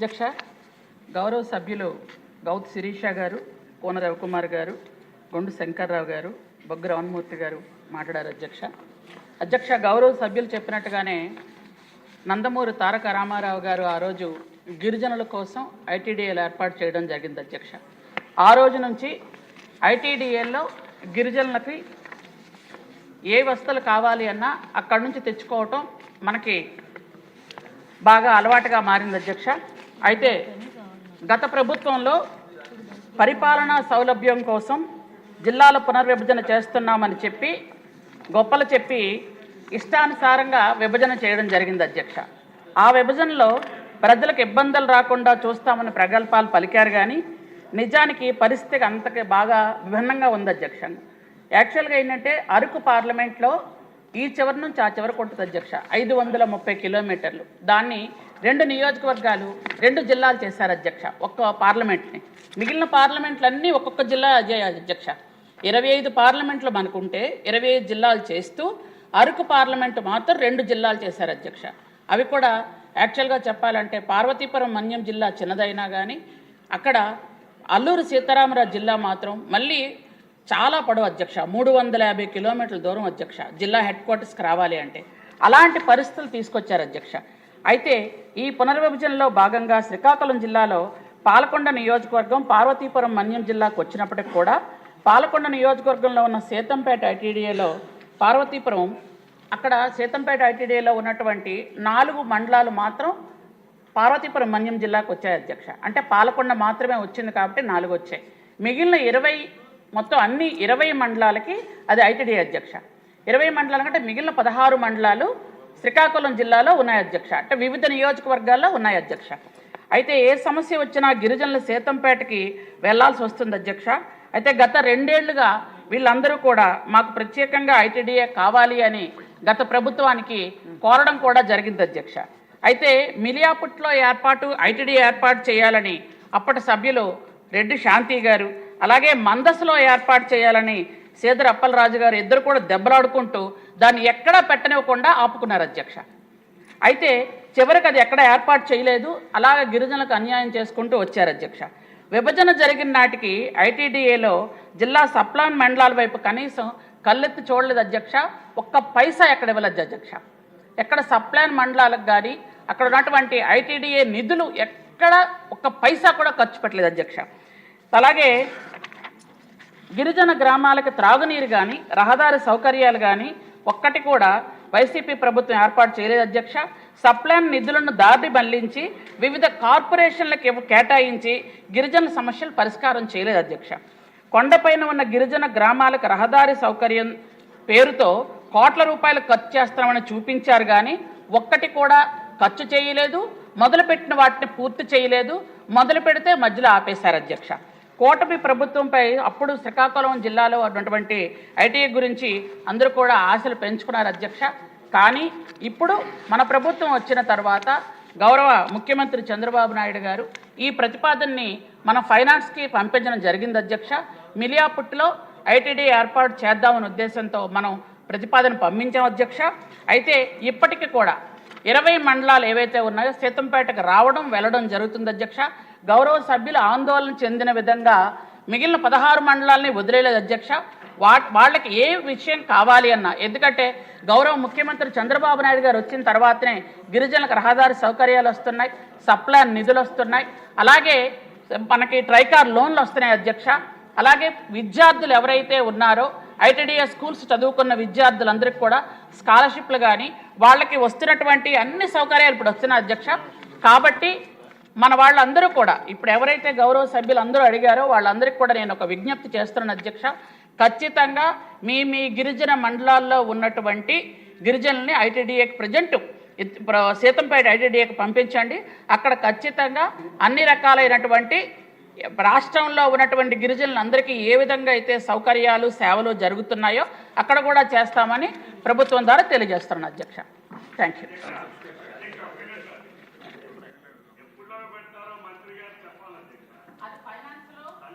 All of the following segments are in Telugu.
అధ్యక్ష గౌరవ సభ్యులు గౌత్ శిరీష గారు కోన రవికుమార్ గారు గొండు శంకర్రావు గారు బొగ్గు రవణమూర్తి గారు మాట్లాడారు అధ్యక్ష. అధ్యక్ష గౌరవ సభ్యులు చెప్పినట్టుగానే నందమూరి తారక రామారావు గారు ఆ రోజు గిరిజనుల కోసం ఐటీడీఏలు ఏర్పాటు చేయడం జరిగింది అధ్యక్ష. ఆ రోజు నుంచి ఐటీడీఏల్లో గిరిజనులకి ఏ వస్తువులు కావాలి అన్నా అక్కడి నుంచి తెచ్చుకోవటం మనకి బాగా అలవాటుగా మారింది అధ్యక్ష. అయితే గత ప్రభుత్వంలో పరిపాలనా సౌలభ్యం కోసం జిల్లాల పునర్విభజన చేస్తున్నామని చెప్పి గొప్పలు చెప్పి ఇష్టానుసారంగా విభజన చేయడం జరిగింది అధ్యక్ష. ఆ విభజనలో ప్రజలకు ఇబ్బందులు రాకుండా చూస్తామని ప్రగల్భాలు పలికారు కానీ నిజానికి పరిస్థితి అంతకి బాగా విభిన్నంగా ఉంది అధ్యక్ష. యాక్చువల్గా ఏంటంటే అరకు పార్లమెంట్లో ఈ చివరి నుంచి ఆ చివరి కొట్టుతుంది అధ్యక్ష. ఐదు వందల ముప్పై కిలోమీటర్లు. దాన్ని రెండు నియోజకవర్గాలు రెండు జిల్లాలు చేశారు అధ్యక్ష. ఒక్క పార్లమెంట్ని. మిగిలిన పార్లమెంట్లన్నీ ఒక్కొక్క జిల్లా అధ్యక్ష. ఇరవై ఐదు పార్లమెంట్లు మనకుంటే ఇరవై ఐదు జిల్లాలు చేస్తూ అరకు పార్లమెంటు మాత్రం రెండు జిల్లాలు చేశారు అధ్యక్ష. అవి కూడా యాక్చువల్గా చెప్పాలంటే పార్వతీపురం మన్యం జిల్లా చిన్నదైనా కానీ అక్కడ అల్లూరు సీతారామరాజు జిల్లా మాత్రం మళ్ళీ చాలా పొడవు అధ్యక్ష. మూడు వందల యాభై కిలోమీటర్ల దూరం అధ్యక్ష. జిల్లా హెడ్ క్వార్టర్స్కి రావాలి అంటే. అలాంటి పరిస్థితులు తీసుకొచ్చారు అధ్యక్ష. అయితే ఈ పునర్విభజనలో భాగంగా శ్రీకాకుళం జిల్లాలో పాలకొండ నియోజకవర్గం పార్వతీపురం మన్యం జిల్లాకు వచ్చినప్పటికి కూడా పాలకొండ నియోజకవర్గంలో ఉన్న సీతంపేట ఐటీడీఏలో పార్వతీపురం అక్కడ సీతంపేట ఐటీడీఏలో ఉన్నటువంటి నాలుగు మండలాలు మాత్రం పార్వతీపురం మన్యం జిల్లాకు వచ్చాయి అధ్యక్ష. అంటే పాలకొండ మాత్రమే వచ్చింది కాబట్టి నాలుగు వచ్చాయి మిగిలిన ఇరవై మొత్తం అన్ని ఇరవై మండలాలకి అది ఐటీడీ అధ్యక్ష. ఇరవై మండలాలు అంటే మిగిలిన పదహారు మండలాలు శ్రీకాకుళం జిల్లాలో ఉన్నాయి అధ్యక్ష. అంటే వివిధ నియోజకవర్గాల్లో ఉన్నాయి అధ్యక్ష. అయితే ఏ సమస్య వచ్చినా గిరిజనుల సీతంపేటకి వెళ్ళాల్సి వస్తుంది అధ్యక్ష. అయితే గత రెండేళ్ళుగా వీళ్ళందరూ కూడా మాకు ప్రత్యేకంగా ఐటీడీఏ కావాలి అని గత ప్రభుత్వానికి కోరడం కూడా జరిగింది అధ్యక్ష. అయితే మిలియాపుట్లో ఏర్పాటు ఐటీడీ ఏర్పాటు చేయాలని అప్పటి సభ్యులు రెడ్డి శాంతి గారు అలాగే మందస్సులో ఏర్పాటు చేయాలని సేదర్ అప్పలరాజు గారు ఇద్దరు కూడా దెబ్బలాడుకుంటూ దాన్ని ఎక్కడా పెట్టనివ్వకుండా ఆపుకున్నారు అధ్యక్ష. అయితే చివరికి అది ఎక్కడ ఏర్పాటు చేయలేదు అలాగే గిరిజనులకు అన్యాయం చేసుకుంటూ వచ్చారు అధ్యక్ష. విభజన జరిగిన నాటికి ఐటీడీఏలో జిల్లా సప్లాన్ మండలాల వైపు కనీసం కళ్ళెత్తి చూడలేదు అధ్యక్ష ఒక్క పైసా ఎక్కడ ఇవ్వలేదు అధ్యక్ష. ఎక్కడ సప్లాన్ మండలాలకు కానీ అక్కడ ఉన్నటువంటి ఐటీడీఏ నిధులు ఎక్కడ ఒక్క పైసా కూడా ఖర్చు పెట్టలేదు అధ్యక్ష. అలాగే గిరిజన గ్రామాలకు త్రాగునీరు కానీ రహదారి సౌకర్యాలు కానీ ఒక్కటి కూడా వైసీపీ ప్రభుత్వం ఏర్పాటు చేయలేదు అధ్యక్ష. సప్లాన్ నిధులను దారి మళ్ళించి వివిధ కార్పొరేషన్లకు కేటాయించి గిరిజన సమస్యలు పరిష్కారం చేయలేదు అధ్యక్ష. కొండపైన ఉన్న గిరిజన గ్రామాలకు రహదారి సౌకర్యం పేరుతో కోట్ల రూపాయలు ఖర్చు చేస్తామని చూపించారు కానీ ఒక్కటి కూడా ఖర్చు చేయలేదు. మొదలుపెట్టిన వాటిని పూర్తి చేయలేదు. మొదలు పెడితే మధ్యలో ఆపేశారు అధ్యక్ష. కూటమి ప్రభుత్వంపై అప్పుడు శ్రీకాకుళం జిల్లాలో ఉన్నటువంటి ఐటీఐ గురించి అందరూ కూడా ఆశలు పెంచుకున్నారు అధ్యక్ష. కానీ ఇప్పుడు మన ప్రభుత్వం వచ్చిన తర్వాత గౌరవ ముఖ్యమంత్రి చంద్రబాబు నాయుడు గారు ఈ ప్రతిపాదనని మన ఫైనాన్స్కి పంపించడం జరిగింది అధ్యక్ష. మిలియాపుట్లో ఐటీడీ ఏర్పాటు చేద్దామనే ఉద్దేశంతో మనం ప్రతిపాదన పంపించాం అధ్యక్ష. అయితే ఇప్పటికీ కూడా ఇరవై మండలాలు ఏవైతే ఉన్నాయో సీతంపేటకు రావడం వెళ్ళడం జరుగుతుంది అధ్యక్ష. గౌరవ సభ్యులు ఆందోళన చెందిన విధంగా మిగిలిన పదహారు మండలాల్ని వదిలేలేదు అధ్యక్ష. వా వాళ్ళకి ఏ విషయం కావాలి అన్న. ఎందుకంటే గౌరవ ముఖ్యమంత్రి చంద్రబాబు నాయుడు గారు వచ్చిన తర్వాతనే గిరిజనులకు రహదారి సౌకర్యాలు వస్తున్నాయి సప్లాన్ నిధులు వస్తున్నాయి. అలాగే మనకి ట్రైకార్ లోన్లు వస్తున్నాయి అధ్యక్ష. అలాగే విద్యార్థులు ఎవరైతే ఉన్నారో ఐటీడీఏ స్కూల్స్ చదువుకున్న విద్యార్థులందరికీ కూడా స్కాలర్షిప్లు కానీ వాళ్ళకి వస్తున్నటువంటి అన్ని సౌకర్యాలు ఇప్పుడు వస్తున్నాయి అధ్యక్ష. కాబట్టి మన వాళ్ళందరూ కూడా ఇప్పుడు ఎవరైతే గౌరవ సభ్యులు అందరూ అడిగారో వాళ్ళందరికీ కూడా నేను ఒక విజ్ఞప్తి చేస్తున్నాను అధ్యక్ష. ఖచ్చితంగా మీ మీ గిరిజన మండలాల్లో ఉన్నటువంటి గిరిజనుల్ని ఐటీడీఏకి ప్రజెంట్ సీతంపేట ఐటీడీఏకి పంపించండి. అక్కడ ఖచ్చితంగా అన్ని రకాలైనటువంటి రాష్ట్రంలో ఉన్నటువంటి గిరిజనులందరికీ ఏ విధంగా అయితే సౌకర్యాలు సేవలు జరుగుతున్నాయో అక్కడ కూడా చేస్తామని ప్రభుత్వం ద్వారా తెలియజేస్తున్నాను అధ్యక్ష. థ్యాంక్ యూ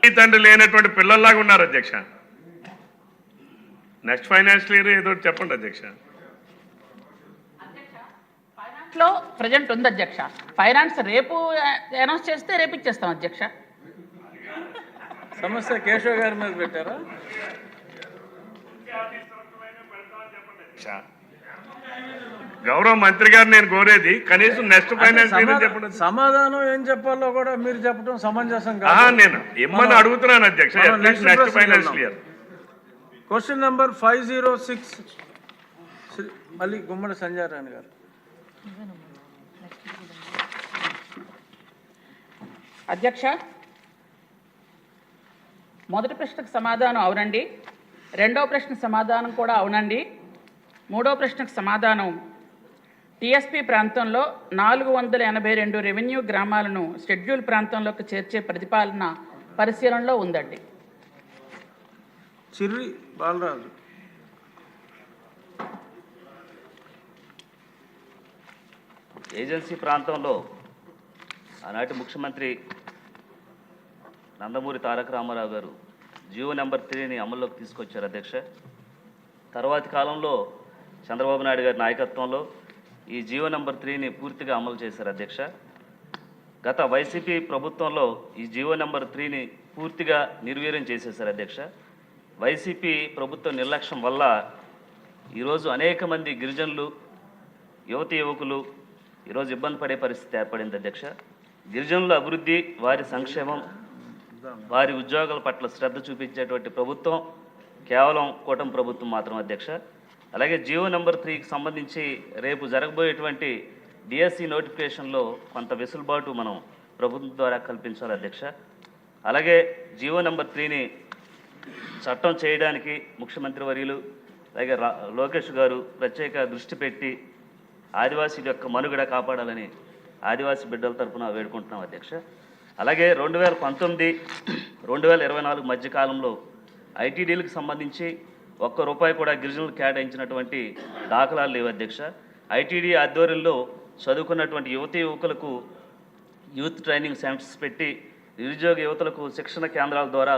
తండ్రి లేనటువంటి పిల్లల్లాగా ఉన్నారు అధ్యక్ష. నెక్స్ట్ ఫైనాన్షియల్ ఇయర్ ఏదో చెప్పండి అధ్యక్ష. లో ప్రజెంట్ ఉంది అధ్యక్ష. ఫైనాన్స్ రేపు అనౌన్స్ చేస్తే రేపు ఇచ్చేస్తాం అధ్యక్ష. సమస్య కేశవ్ గారి మీద పెట్టారా? అధ్యక్ష. గౌరవ మంత్రి గారు నేను కోరేది కనీసం నెక్స్ట్ ఫైనాన్స్ చెప్పండి. సమాధానం ఏం చెప్పాలో కూడా మీరు చెప్పడం సమంజసం కాదు. నేను ఇమ్మని అడుగుతున్నాను అధ్యక్ష. Next finance. Year question number five zero six మళ్ళీ గుమ్మడి సంజయ్ రాణి గారు. అధ్యక్ష మొదటి ప్రశ్నకు సమాధానం అవునండి. రెండో ప్రశ్న సమాధానం కూడా అవునండి. మూడో ప్రశ్నకు సమాధానం టీఎస్పీ ప్రాంతంలో నాలుగు వందల ఎనభై రెండు రెవెన్యూ గ్రామాలను షెడ్యూల్ ప్రాంతంలోకి చేర్చే ప్రతిపాదన పరిశీలనలో ఉందండి. చిర్రి బాలరాజు. ఏజెన్సీ ప్రాంతంలో ఆనాటి ముఖ్యమంత్రి నందమూరి తారక రామారావు గారు జియో నెంబర్ త్రీని అమల్లోకి తీసుకొచ్చారు అధ్యక్ష. తర్వాతి కాలంలో చంద్రబాబు నాయుడు గారి నాయకత్వంలో ఈ జియో నెంబర్ త్రీని పూర్తిగా అమలు చేశారు అధ్యక్ష. గత వైసీపీ ప్రభుత్వంలో ఈ జియో నెంబర్ త్రీని పూర్తిగా నిర్వీర్యం చేసేశారు అధ్యక్ష. వైసీపీ ప్రభుత్వ నిర్లక్ష్యం వల్ల ఈరోజు అనేక మంది గిరిజనులు యువతి యువకులు ఈరోజు ఇబ్బంది పడే పరిస్థితి ఏర్పడింది అధ్యక్ష. గిరిజనుల అభివృద్ధి వారి సంక్షేమం వారి ఉద్యోగాల పట్ల శ్రద్ధ చూపించేటువంటి ప్రభుత్వం కేవలం కూటమి ప్రభుత్వం మాత్రం అధ్యక్ష. అలాగే జియో నెంబర్ త్రీకి సంబంధించి రేపు జరగబోయేటువంటి డిఎస్సి నోటిఫికేషన్లో కొంత వెసులుబాటు మనం ప్రభుత్వం ద్వారా కల్పించాలి అధ్యక్ష. అలాగే జియో నెంబర్ త్రీని చట్టం చేయడానికి ముఖ్యమంత్రి వర్యులు అలాగే లోకేష్ గారు ప్రత్యేక దృష్టి పెట్టి ఆదివాసీల యొక్క మనుగడ కాపాడాలని ఆదివాసీ బిడ్డల తరఫున వేడుకుంటున్నాం అధ్యక్ష. అలాగే రెండు వేల పంతొమ్మిది రెండు వేల ఇరవై నాలుగు మధ్య కాలంలో ఐటీడీలకు సంబంధించి ఒక్క రూపాయి కూడా గిరిజనులు కేటాయించినటువంటి దాఖలాలు లేవు అధ్యక్ష. ఐటీడీ ఆధ్వర్యంలో చదువుకున్నటువంటి యువతి యువకులకు యూత్ ట్రైనింగ్ సెంటర్స్ పెట్టి నిరుద్యోగ యువతలకు శిక్షణ కేంద్రాల ద్వారా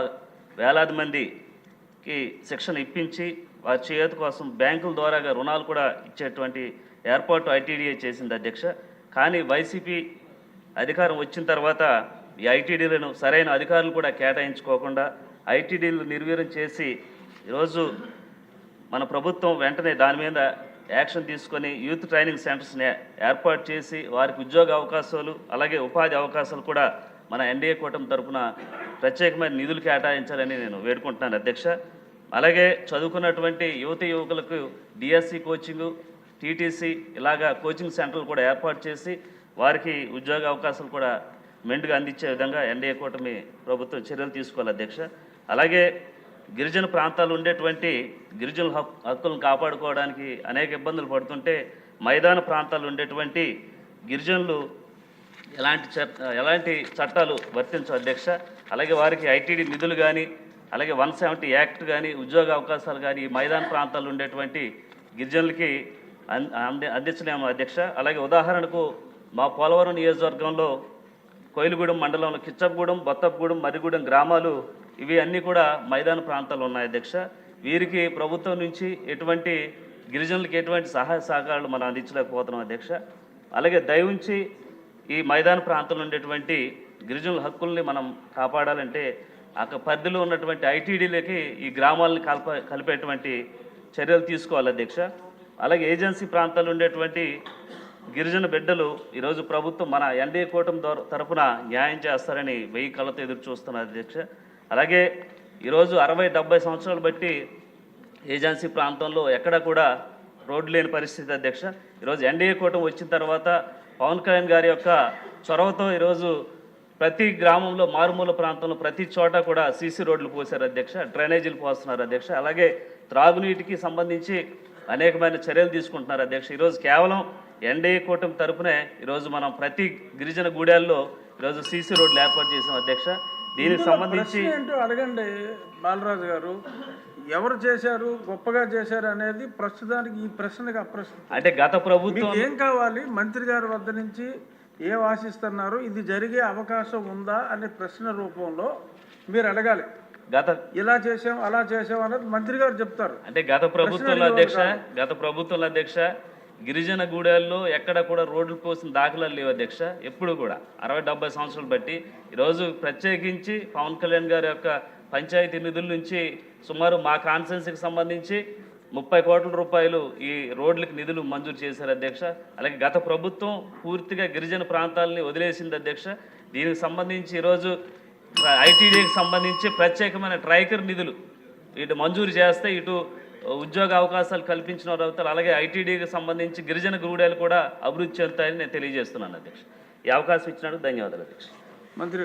వేలాది మందికి శిక్షణ ఇప్పించి వారి చేతి కోసం బ్యాంకుల ద్వారాగా రుణాలు కూడా ఇచ్చేటువంటి ఏర్పాటు ఐటీడీఏ చేసింది అధ్యక్ష. కానీ వైసీపీ అధికారం వచ్చిన తర్వాత ఈ ఐటీడీలను సరైన అధికారులు కూడా కేటాయించుకోకుండా ఐటీడీలు నిర్వీర్యం చేసి ఈరోజు మన ప్రభుత్వం వెంటనే దాని మీద యాక్షన్ తీసుకొని యూత్ ట్రైనింగ్ సెంటర్స్ని ఏర్పాటు చేసి వారికి ఉద్యోగ అవకాశాలు అలాగే ఉపాధి అవకాశాలు కూడా మన ఎన్డీఏ కూటమి తరపున ప్రత్యేకమైన నిధులు కేటాయించాలని నేను వేడుకుంటున్నాను అధ్యక్ష. అలాగే చదువుకున్నటువంటి యువతి యువకులకు డిఎస్సి కోచింగు టీటీసీ ఇలాగా కోచింగ్ సెంటర్లు కూడా ఏర్పాటు చేసి వారికి ఉద్యోగ అవకాశాలు కూడా మెండుగా అందించే విధంగా ఎన్డీఏ కూటమి ప్రభుత్వం చర్యలు తీసుకోవాలి అధ్యక్ష. అలాగే గిరిజన ప్రాంతాలు ఉండేటువంటి గిరిజనుల హక్కులను కాపాడుకోవడానికి అనేక ఇబ్బందులు పడుతుంటే మైదాన ప్రాంతాలు ఉండేటువంటి గిరిజనులు ఎలాంటి ఎలాంటి చట్టాలు వర్తించు అధ్యక్ష. అలాగే వారికి ఐటీడీ నిధులు కానీ అలాగే వన్ సెవెంటీ యాక్ట్ కానీ ఉద్యోగ అవకాశాలు కానీ ఈ మైదాన ప్రాంతాల్లో ఉండేటువంటి గిరిజనులకి అన్- అంది అందించలేము అధ్యక్ష. అలాగే ఉదాహరణకు మా పోలవరం నియోజకవర్గంలో కోయిలగూడెం మండలంలో కిచ్చప్పగూడెం బొత్తప్పగూడెం మర్రిగూడెం గ్రామాలు ఇవి అన్నీ కూడా మైదాన ప్రాంతాలు ఉన్నాయి అధ్యక్ష. వీరికి ప్రభుత్వం నుంచి ఎటువంటి గిరిజనులకి ఎటువంటి సహాయ సహకారాలు మనం అందించలేకపోతున్నాం అధ్యక్ష. అలాగే దయవుంచి ఈ మైదాన ప్రాంతంలో ఉండేటువంటి గిరిజనుల హక్కుల్ని మనం కాపాడాలంటే అక్కడ పరిధిలో ఉన్నటువంటి ఐటీడీలకి ఈ గ్రామాలను కలప కలిపేటువంటి చర్యలు తీసుకోవాలి అధ్యక్ష. అలాగే ఏజెన్సీ ప్రాంతాల్లో ఉండేటువంటి గిరిజన బిడ్డలు ఈరోజు ప్రభుత్వం మన ఎన్డీఏ కూటమి తరఫున తరపున న్యాయం చేస్తారని వెయ్యి కళ్ళతో ఎదురు చూస్తున్నారు అధ్యక్ష. అలాగే ఈరోజు అరవై డెబ్బై సంవత్సరాలు బట్టి ఏజెన్సీ ప్రాంతంలో ఎక్కడ కూడా రోడ్డు లేని పరిస్థితి అధ్యక్ష. ఈరోజు ఎన్డీఏ కూటమి వచ్చిన తర్వాత పవన్ కళ్యాణ్ గారి యొక్క చొరవతో ఈరోజు ప్రతి గ్రామంలో మారుమూల ప్రాంతంలో ప్రతి చోట కూడా సీసీ రోడ్లు పోసారు అధ్యక్ష. డ్రైనేజీలు పోస్తున్నారు అధ్యక్ష. అలాగే త్రాగునీటికి సంబంధించి అనేకమైన చర్యలు తీసుకుంటున్నారు అధ్యక్ష. ఈరోజు కేవలం ఎన్డీఏ కూటమి తరపునే ఈరోజు మనం ప్రతి గిరిజన గూడెల్లో ఈరోజు సీసీ రోడ్లు ఏర్పాటు చేసాం అధ్యక్ష. దీనికి సంబంధించి ఏంటో అడగండి బాలరాజు గారు. ఎవరు చేశారు గొప్పగా చేశారు అనేది ప్రస్తుతానికి ఈ ప్రశ్నకు అప్రశ్న అంటే గత ప్రభుత్వం ఏం కావాలి? మంత్రి గారి వద్ద నుంచి ఏం ఆశిస్తున్నారు? ఇది జరిగే అవకాశం ఉందా అనే ప్రశ్న రూపంలో మీరు అడగాలి. గత ఇలా చేసాం అలా చేసాం అనేది మంత్రి గారు చెప్తారు. అంటే గత ప్రభుత్వంలో అధ్యక్ష గత ప్రభుత్వంలో అధ్యక్ష గిరిజన గూడెల్లో ఎక్కడ కూడా రోడ్లు పోసిన దాఖలాలు లేవు అధ్యక్ష ఎప్పుడు కూడా. అరవై డెబ్బై సంవత్సరాలు బట్టి ఈరోజు ప్రత్యేకించి పవన్ కళ్యాణ్ గారి యొక్క పంచాయతీ నిధుల నుంచి సుమారు మా కాన్సెన్స్కి సంబంధించి ముప్పై కోట్ల రూపాయలు ఈ రోడ్లకు నిధులు మంజూరు చేశారు అధ్యక్ష. అలాగే గత ప్రభుత్వం పూర్తిగా గిరిజన ప్రాంతాలని వదిలేసింది అధ్యక్ష. దీనికి సంబంధించి ఈరోజు ఐటీడీకి సంబంధించి ప్రత్యేకమైన ట్రైకర్ నిధులు ఇటు మంజూరు చేస్తే ఇటు ఉద్యోగ అవకాశాలు కల్పించిన వారు అవుతారు. అలాగే ఐటీడీకి సంబంధించి గిరిజన గూడాలు కూడా అభివృద్ధి చెందుతాయని నేను తెలియజేస్తున్నాను అధ్యక్ష. ఈ అవకాశం ఇచ్చినందుకు ధన్యవాదాలు అధ్యక్ష. మంత్రి